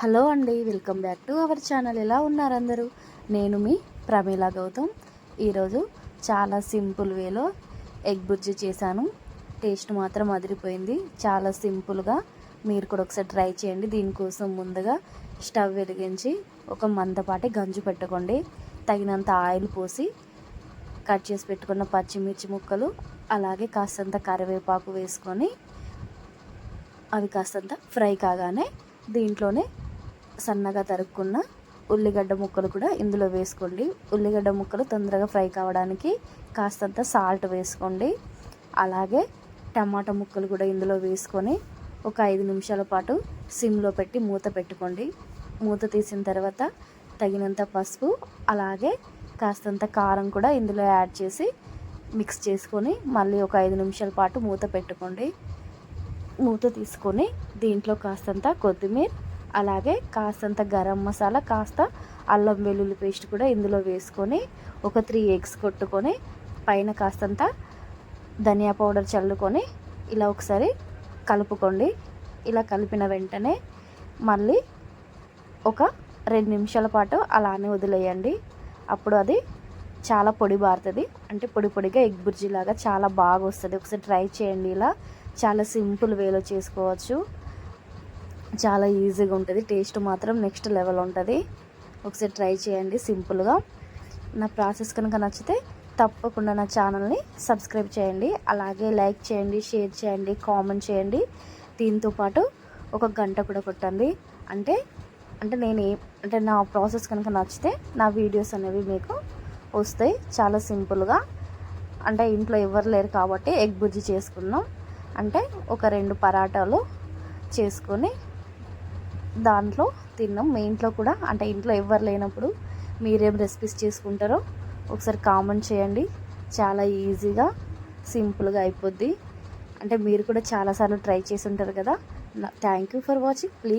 Hello అండి welcome back to our channel. ఎలా ఉన్నారు అందరూ? నేను మీ ప్రమీల గౌతమ్. ఈరోజు చాలా సింపుల్ వేలో ఎగ్ బుర్జీ చేశాను. టేస్ట్ మాత్రం అదిరిపోయింది. చాలా సింపుల్గా మీరు కూడా ఒకసారి ట్రై చేయండి. దీనికోసం ముందుగా స్టవ్ వెలిగించి ఒక మందపాటి గంజు పెట్టుకోండి. తగినంత ఆయిల్ పోసి కట్ చేసి పెట్టుకున్న పచ్చిమిర్చి ముక్కలు అలాగే కాస్తంత కరివేపాకు వేసుకొని అవి కాస్తంత ఫ్రై కాగానే దీంట్లోనే సన్నగా తరుక్కున్న ఉల్లిగడ్డ ముక్కలు కూడా ఇందులో వేసుకోండి. ఉల్లిగడ్డ ముక్కలు తొందరగా ఫ్రై కావడానికి కాస్తంత సాల్ట్ వేసుకోండి. అలాగే టమాటా ముక్కలు కూడా ఇందులో వేసుకొని ఒక ఐదు నిమిషాల పాటు సిమ్లో పెట్టి మూత పెట్టుకోండి. మూత తీసిన తర్వాత తగినంత పసుపు అలాగే కాస్తంత కారం కూడా ఇందులో యాడ్ చేసి మిక్స్ చేసుకొని మళ్ళీ ఒక ఐదు నిమిషాల పాటు మూత పెట్టుకోండి. మూత తీసుకొని దీంట్లో కాస్తంత కొత్తిమీర అలాగే కాస్తంత గరం మసాలా కాస్త అల్లం వెల్లుల్లి పేస్ట్ కూడా ఇందులో వేసుకొని ఒక త్రీ ఎగ్స్ కొట్టుకొని పైన కాస్తంత ధనియా పౌడర్ చల్లుకొని ఇలా ఒకసారి కలుపుకోండి. ఇలా కలిపిన వెంటనే మళ్ళీ ఒక రెండు నిమిషాల పాటు అలానే వదిలేయండి. అప్పుడు అది చాలా పొడి బారుతుంది. అంటే పొడి పొడిగా ఎగ్ బుర్జీ లాగా చాలా బాగా వస్తుంది. ఒకసారి ట్రై చేయండి ఇలా. చాలా సింపుల్ వేలో చేసుకోవచ్చు. చాలా ఈజీగా ఉంటుంది. టేస్ట్ మాత్రం నెక్స్ట్ లెవెల్ ఉంటుంది. ఒకసారి ట్రై చేయండి సింపుల్గా. నా ప్రాసెస్ కనుక నచ్చితే తప్పకుండా నా ఛానల్ని సబ్స్క్రైబ్ చేయండి. అలాగే లైక్ చేయండి షేర్ చేయండి కామెంట్ చేయండి. దీంతో పాటు ఒక గంట కూడా కొట్టండి. అంటే అంటే నేను అంటే నా ప్రాసెస్ కనుక నచ్చితే నా వీడియోస్ అనేవి మీకు వస్తాయి. చాలా సింపుల్గా. అంటే ఇంట్లో ఎవరు లేరు కాబట్టి ఎగ్ బుజ్జి చేసుకున్నాం. అంటే ఒక రెండు పరాటాలు చేసుకొని దాంట్లో తిన్నాం. మీ ఇంట్లో కూడా అంటే ఇంట్లో ఎవరు లేనప్పుడు మీరేం రెసిపీస్ చేసుకుంటారో ఒకసారి కామెంట్ చేయండి. చాలా ఈజీగా సింపుల్గా అయిపోద్ది. అంటే మీరు కూడా చాలాసార్లు ట్రై చేసి ఉంటారు కదా. Thank you for watching please